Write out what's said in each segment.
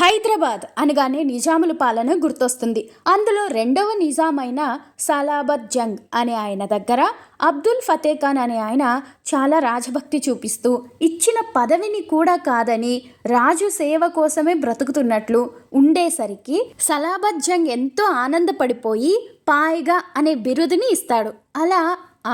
హైదరాబాద్ అనగానే నిజాముల పాలన గుర్తొస్తుంది. అందులో రెండవ నిజామైన సలాబత్ జంగ్ అనే ఆయన దగ్గర అబ్దుల్ ఫతే ఖాన్ అనే ఆయన చాలా రాజభక్తి చూపిస్తూ ఇచ్చిన పదవిని కూడా కాదని రాజు సేవ కోసమే బ్రతుకుతున్నట్లు ఉండేసరికి సలాబత్ జంగ్ ఎంతో ఆనందపడిపోయి పాయిగా అనే బిరుదుని ఇస్తాడు. అలా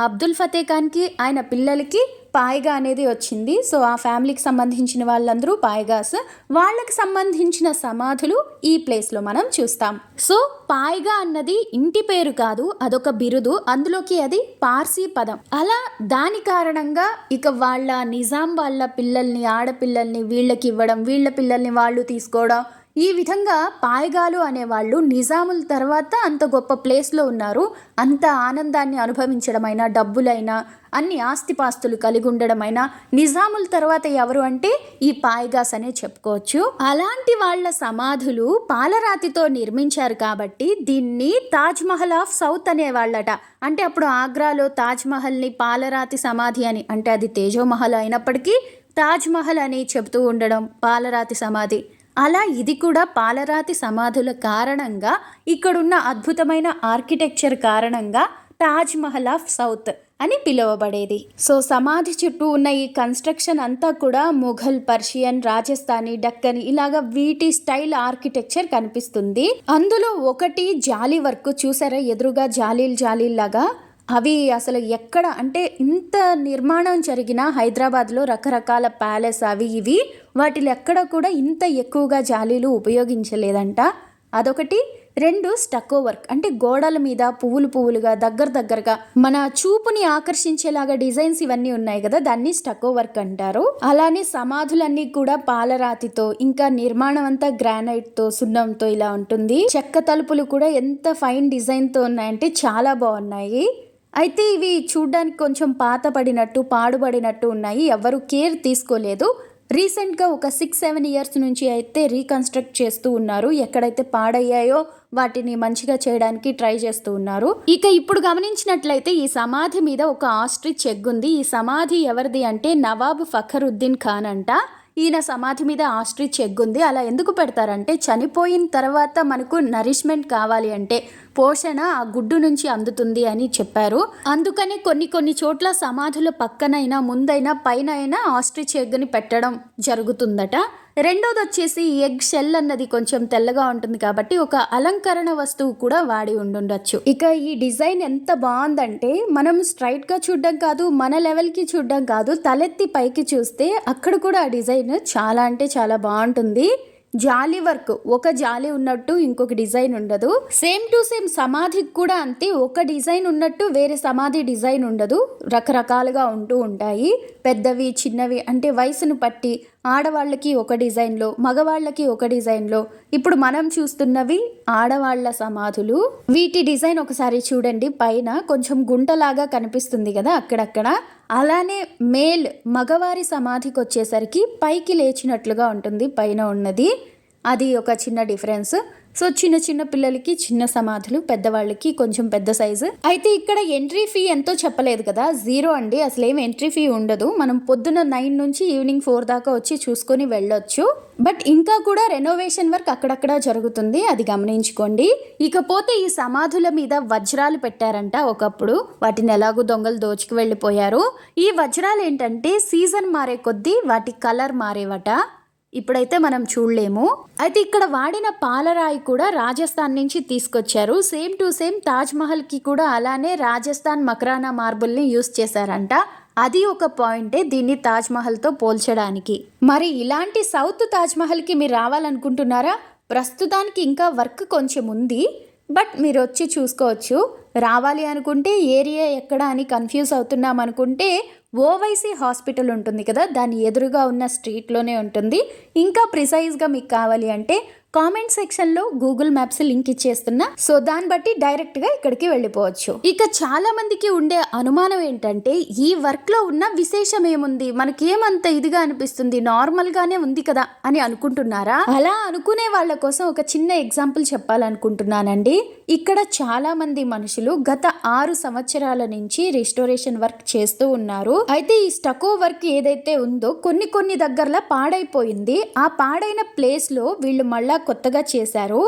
అబ్దుల్ ఫతే ఖాన్కి ఆయన పిల్లలకి పాయిగా అనేది వచ్చింది. సో ఆ ఫ్యామిలీకి సంబంధించిన వాళ్ళందరూ పాయిగాస్ వాళ్ళకి సంబంధించిన సమాధులు ఈ ప్లేస్లో మనం చూస్తాం. సో పాయిగా అన్నది ఇంటి పేరు కాదు అదొక బిరుదు. అందులోకి అది పార్సీ పదం. అలా దాని కారణంగా ఇక వాళ్ళ నిజాం వాళ్ళ పిల్లల్ని ఆడపిల్లల్ని వీళ్ళకి ఇవ్వడం వీళ్ళ పిల్లల్ని వాళ్ళు తీసుకోవడం ఈ విధంగా పాయగాలు అనేవాళ్ళు నిజాముల తర్వాత అంత గొప్ప ప్లేస్లో ఉన్నారు. అంత ఆనందాన్ని అనుభవించడమైనా డబ్బులైనా అన్ని ఆస్తిపాస్తులు కలిగి ఉండడమైనా నిజాముల తర్వాత ఎవరు అంటే ఈ పాయగాస్ అనే చెప్పుకోవచ్చు. అలాంటి వాళ్ళ సమాధులు పాలరాతితో నిర్మించారు కాబట్టి దీన్ని తాజ్మహల్ ఆఫ్ సౌత్ అనేవాళ్ళట. అంటే అప్పుడు ఆగ్రాలో తాజ్మహల్ని పాలరాతి సమాధి అని అంటే అది తేజోమహల్ అయినప్పటికీ తాజ్మహల్ అని చెబుతూ ఉండడం పాలరాతి సమాధి. అలా ఇది కూడా పాలరాతి సమాధుల కారణంగా ఇక్కడున్న అద్భుతమైన ఆర్కిటెక్చర్ కారణంగా తాజ్ మహల్ ఆఫ్ సౌత్ అని పిలువబడేది. సో సమాధి చుట్టూ ఉన్న ఈ కన్స్ట్రక్షన్ అంతా కూడా ముఘల్ పర్షియన్ రాజస్థానీ డక్కన్ ఇలాగా వీటి స్టైల్ ఆర్కిటెక్చర్ కనిపిస్తుంది. అందులో ఒకటి జాలీ వర్క్ చూసారా? ఎదురుగా జాలీలు లాగా. అవి అసలు ఎక్కడ అంటే ఇంత నిర్మాణం జరిగిన హైదరాబాద్లో రకరకాల ప్యాలెస్ అవి ఇవి వాటిలో ఎక్కడ కూడా ఇంత ఎక్కువగా జాలీలు ఉపయోగించలేదంట. అదొకటి. రెండు స్టక్కో వర్క్ అంటే గోడల మీద పువ్వులు పువ్వులుగా దగ్గర దగ్గరగా మన చూపుని ఆకర్షించేలాగా డిజైన్స్ ఇవన్నీ ఉన్నాయి కదా దాన్ని స్టక్కో వర్క్ అంటారు. అలానే సమాధులన్నీ కూడా పాలరాతితో ఇంకా నిర్మాణం అంతా గ్రానైట్తో సున్నంతో ఇలా ఉంటుంది. చెక్క తలుపులు కూడా ఎంత ఫైన్ డిజైన్తో ఉన్నాయంటే చాలా బాగున్నాయి. అయితే ఇవి చూడ్డానికి కొంచెం పాతపడినట్టు పాడుబడినట్టు ఉన్నాయి. ఎవరు కేర్ తీసుకోలేదు. రీసెంట్గా ఒక సిక్స్ సెవెన్ ఇయర్స్ నుంచి అయితే రీకన్స్ట్రక్ట్ చేస్తూ ఉన్నారు. ఎక్కడైతే పాడయ్యాయో వాటిని మంచిగా చేయడానికి ట్రై చేస్తూ ఉన్నారు. ఇక ఇప్పుడు గమనించినట్లయితే ఈ సమాధి మీద ఒక ఆస్ట్రిచ్ ఎగ్ ఉంది ఈ సమాధి ఎవరిది అంటే నవాబ్ ఫఖరుద్దీన్ ఖాన్ అంట. ఈయన సమాధి మీద ఆస్ట్రిచ్ ఎగ్ ఉంది అలా ఎందుకు పెడతారంటే చనిపోయిన తర్వాత మనకు నరిష్మెంట్ కావాలి అంటే పోషణ ఆ గుడ్డు నుంచి అందుతుంది అని చెప్పారు. అందుకనే కొన్ని కొన్ని చోట్ల సమాధుల పక్కనైనా ముందైనా పైన అయినా ఆస్ట్రిచ్ ఎగ్ని పెట్టడం జరుగుతుందట. రెండోది వచ్చేసి ఎగ్ షెల్ అన్నది కొంచెం తెల్లగా ఉంటుంది కాబట్టి ఒక అలంకరణ వస్తువు కూడా వాడి ఉండుండొచ్చు. ఇక ఈ డిజైన్ ఎంత బాగుందంటే మనం స్ట్రైట్గా చూడడం కాదు మన లెవెల్కి చూడడం కాదు తలెత్తి పైకి చూస్తే అక్కడ కూడా ఆ డిజైన్ చాలా అంటే చాలా బాగుంటుంది. జాలి వర్క్ ఒక జాలి ఉన్నట్టు ఇంకొక డిజైన్ ఉండదు. సేమ్ టు సేమ్ సమాధికి కూడా అంతే ఒక డిజైన్ ఉన్నట్టు వేరే సమాధి డిజైన్ ఉండదు. రకరకాలుగా ఉంటూ ఉంటాయి. పెద్దవి చిన్నవి అంటే వయసును బట్టి ఆడవాళ్ళకి ఒక డిజైన్లో మగవాళ్ళకి ఒక డిజైన్లో. ఇప్పుడు మనం చూస్తున్నవి ఆడవాళ్ళ సమాధులు. వీటి డిజైన్ ఒకసారి చూడండి. పైన కొంచెం గుంటలాగా కనిపిస్తుంది కదా అక్కడక్కడ. అలానే మేల్ మగవారి సమాధికి వచ్చేసరికి పైకి లేచినట్లుగా ఉంటుంది పైన ఉన్నది. అది ఒక చిన్న డిఫరెన్స్. సో చిన్న చిన్న పిల్లలకి చిన్న సమాధులు పెద్దవాళ్ళకి కొంచెం పెద్ద సైజు. అయితే ఇక్కడ ఎంట్రీ ఫీ ఎంతో చెప్పలేదు కదా? జీరో అండి. అసలు ఏం ఎంట్రీ ఫీ ఉండదు. మనం పొద్దున నైన్ నుంచి ఈవినింగ్ ఫోర్ దాకా వచ్చి చూసుకొని వెళ్ళొచ్చు. బట్ ఇంకా కూడా రెనోవేషన్ వర్క్ అక్కడక్కడ జరుగుతుంది. అది గమనించుకోండి. ఇకపోతే ఈ సమాధుల మీద వజ్రాలు పెట్టారంట ఒకప్పుడు. వాటిని ఎలాగో దొంగలు దోచుకు వెళ్ళిపోయారు. ఈ వజ్రాలు ఏంటంటే సీజన్ మారే కొద్దీ వాటి కలర్ మారేవట. ఇప్పుడైతే మనం చూడలేము. అయితే ఇక్కడ వాడిన పాలరాయి కూడా రాజస్థాన్ నుంచి తీసుకొచ్చారు. సేమ్ టు సేమ్ తాజ్ కూడా అలానే రాజస్థాన్ మకరానా మార్బుల్ని యూస్ చేశారంట. అది ఒక పాయింటే దీన్ని తాజ్మహల్తో పోల్చడానికి. మరి ఇలాంటి సౌత్ తాజ్మహల్కి మీరు రావాలనుకుంటున్నారా? ప్రస్తుతానికి ఇంకా వర్క్ కొంచెం ఉంది. బట్ మీరు వచ్చి చూసుకోవచ్చు. రావాలి అనుకుంటే ఏరియా ఎక్కడ అని కన్ఫ్యూజ్ అవుతున్నాం అనుకుంటే ఓవైసీ హాస్పిటల్ ఉంటుంది కదా దాని ఎదురుగా ఉన్న స్ట్రీట్లోనే ఉంటుంది. ఇంకా ప్రిసైజ్గా మీకు కావాలి అంటే కామెంట్ సెక్షన్లో గూగుల్ మ్యాప్స్ లింక్ ఇచ్చేస్తున్నా సో దాన్ని బట్టి డైరెక్ట్గా ఇక్కడికి వెళ్ళిపోవచ్చు. ఇక చాలా మందికి ఉండే అనుమానం ఏంటంటే ఈ వర్క్లో ఉన్న విశేషం ఏముంది? మనకేమంత ఇదిగా అనిపిస్తుంది? నార్మల్గానే ఉంది కదా అని అనుకుంటున్నారా? అలా అనుకునే వాళ్ళ కోసం ఒక చిన్న ఎగ్జాంపుల్ చెప్పాలనుకుంటున్నానండి. ఇక్కడ చాలా మంది మనుషులు గత ఆరు సంవత్సరాల నుంచి రిస్టోరేషన్ వర్క్ చేస్తూ ఉన్నారు. అయితే ఈ స్టకో వర్క్ ఏదైతే ఉందో కొన్ని కొన్ని దగ్గరలో పాడైపోయింది. ఆ పాడైన ప్లేస్లో వీళ్ళు మళ్ళా కొత్తగా చేశారు.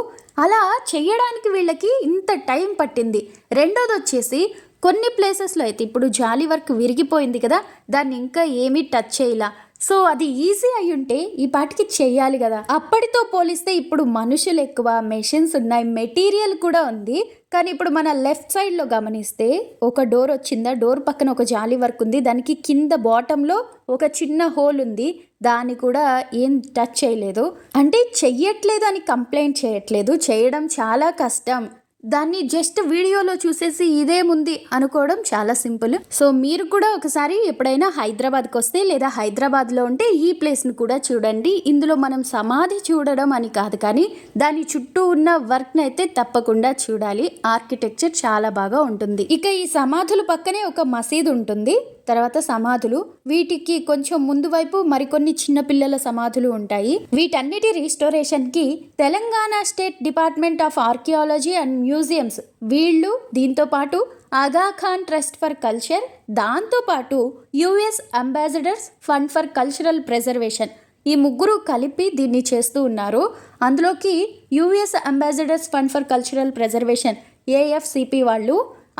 అలా చేయడానికి వీళ్ళకి ఇంత టైం పట్టింది. రెండోది వచ్చేసి కొన్ని ప్లేసెస్లో అయితే ఇప్పుడు జాలి వర్క్ విరిగిపోయింది కదా దాన్ని ఇంకా ఏమీ టచ్ చేయలా. సో అది ఈజీ అయి ఉంటే ఈ పాటికి చెయ్యాలి కదా. అప్పటితో పోలిస్తే ఇప్పుడు మనుషులు ఎక్కువ మెషిన్స్ ఉన్నాయి మెటీరియల్ కూడా ఉంది. కానీ ఇప్పుడు మన లెఫ్ట్ సైడ్లో గమనిస్తే ఒక డోర్ వచ్చిందా? డోర్ పక్కన ఒక జాలి వర్క్ ఉంది. దానికి కింద బాటంలో ఒక చిన్న హోల్ ఉంది. దాన్ని కూడా ఏం టచ్ చేయలేదు. అంటే చెయ్యట్లేదు అని కంప్లైంట్ చేయట్లేదు. చేయడం చాలా కష్టం. దాన్ని జస్ట్ వీడియోలో చూసేసి ఇదేముంది అనుకోవడం చాలా సింపుల్. సో మీరు కూడా ఒకసారి ఎప్పుడైనా హైదరాబాద్కి వస్తే లేదా హైదరాబాద్లో ఉంటే ఈ ప్లేస్ని కూడా చూడండి. ఇందులో మనం సమాధి చూడడం అని కాదు కానీ దాని చుట్టూ ఉన్న వర్క్ని అయితే తప్పకుండా చూడాలి. ఆర్కిటెక్చర్ చాలా బాగా ఉంటుంది. ఇక ఈ సమాధుల పక్కనే ఒక మసీదు ఉంటుంది. తర్వాత సమాధులు. వీటికి కొంచెం ముందు వైపు మరికొన్ని చిన్నపిల్లల సమాధులు ఉంటాయి. వీటన్నిటి రీస్టోరేషన్కి Telangana state department of archaeology and museums వీళ్ళు దీంతో పాటు Aga Khan trust for culture దాంతోపాటు US ambassadors fund for cultural preservation ఈ ముగ్గురు కలిపి దీన్ని చేస్తూ ఉన్నారు. అందులోకి US ambassadors fund for cultural preservation AFCP వాళ్ళు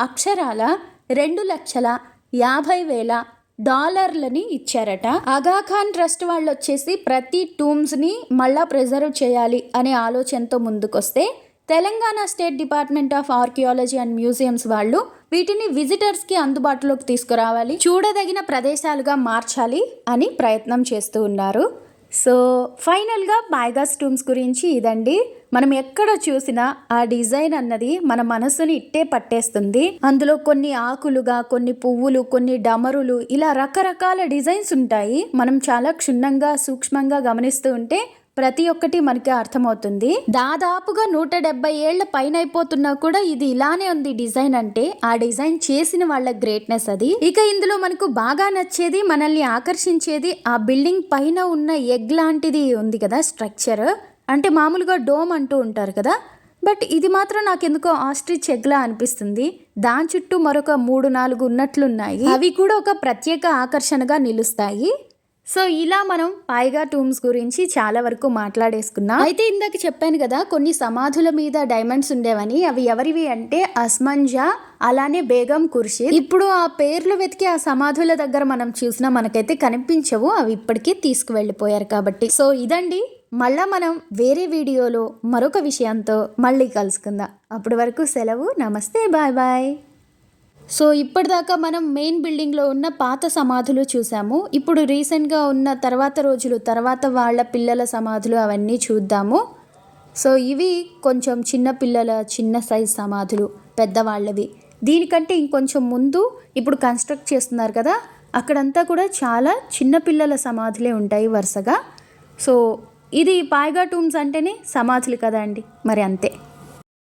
అక్షరాల రెండు లక్షల యాభై వేల డాలర్లని ఇచ్చారట. అగాఖాన్ ట్రస్ట్ వాళ్ళు వచ్చేసి ప్రతి టూమ్స్ని మళ్ళా ప్రిజర్వ్ చేయాలి అనే ఆలోచనతో ముందుకొస్తే Telangana state department of archaeology and museums వాళ్ళు వీటిని విజిటర్స్కి అందుబాటులోకి తీసుకురావాలి చూడదగిన ప్రదేశాలుగా మార్చాలి అని ప్రయత్నం చేస్తూ ఉన్నారు. సో ఫైనల్గా బాయ్గాస్ టూమ్స్ గురించి ఇదండి. మనం ఎక్కడ చూసినా ఆ డిజైన్ అన్నది మన మనసుని ఇట్టే పట్టేస్తుంది. అందులో కొన్ని ఆకులుగా కొన్ని పువ్వులు కొన్ని డమరులు ఇలా రకరకాల డిజైన్స్ ఉంటాయి. మనం చాలా క్షుణ్ణంగా సూక్ష్మంగా గమనిస్తూ ఉంటే ప్రతి ఒక్కటి మనకి అర్థమవుతుంది. దాదాపుగా నూట డెబ్బై ఏళ్ళ పైన అయిపోతున్నా కూడా ఇది ఇలానే ఉంది డిజైన్ అంటే ఆ డిజైన్ చేసిన వాళ్ళ గ్రేట్నెస్ అది. ఇక ఇందులో మనకు బాగా నచ్చేది మనల్ని ఆకర్షించేది ఆ బిల్డింగ్ పైన ఉన్న ఎగ్ లాంటిది ఉంది కదా స్ట్రక్చర్. అంటే మామూలుగా డోమ్ అంటూ ఉంటారు కదా. బట్ ఇది మాత్రం నాకెందుకో ఆస్ట్రిచ్ ఎగ్లా అనిపిస్తుంది. దాని చుట్టూ మరొక మూడు నాలుగు ఉన్నట్లున్నాయి. అవి కూడా ఒక ప్రత్యేక ఆకర్షణగా నిలుస్తాయి. సో ఇలా మనం పైగా టూమ్స్ గురించి చాలా వరకు మాట్లాడేసుకున్నాం. అయితే ఇందాక చెప్పాను కదా కొన్ని సమాధుల మీద డైమండ్స్ ఉండేవని. అవి ఎవరివి అంటే అస్మంజా అలానే బేగం కుర్షి ఇప్పుడు ఆ పేర్లు వెతికి ఆ సమాధుల దగ్గర మనం చూసినా మనకైతే కనిపించవు. అవి ఇప్పటికీ తీసుకువెళ్ళిపోయారు కాబట్టి. సో ఇదండి. మళ్ళా మనం వేరే వీడియోలో మరొక విషయంతో మళ్ళీ కలుసుకుందాం. అప్పటి వరకు సెలవు. నమస్తే. Bye bye. సో ఇప్పటిదాకా మనం మెయిన్ బిల్డింగ్లో ఉన్న పాత సమాధులు చూసాము. ఇప్పుడు రీసెంట్గా ఉన్న తర్వాత రోజులు తర్వాత వాళ్ళ పిల్లల సమాధులు అవన్నీ చూద్దాము. సో ఇవి కొంచెం చిన్న పిల్లల చిన్న సైజ్ సమాధులు పెద్దవాళ్ళవి. దీనికంటే ఇంకొంచెం ముందు ఇప్పుడు కన్స్ట్రక్ట్ చేస్తున్నారు కదా అక్కడంతా కూడా చాలా చిన్న పిల్లల సమాధులే ఉంటాయి వరుసగా. సో ఇది పాయిగా టూమ్స్ అంటేనే సమాధులు కదా అండి. మరి అంతే.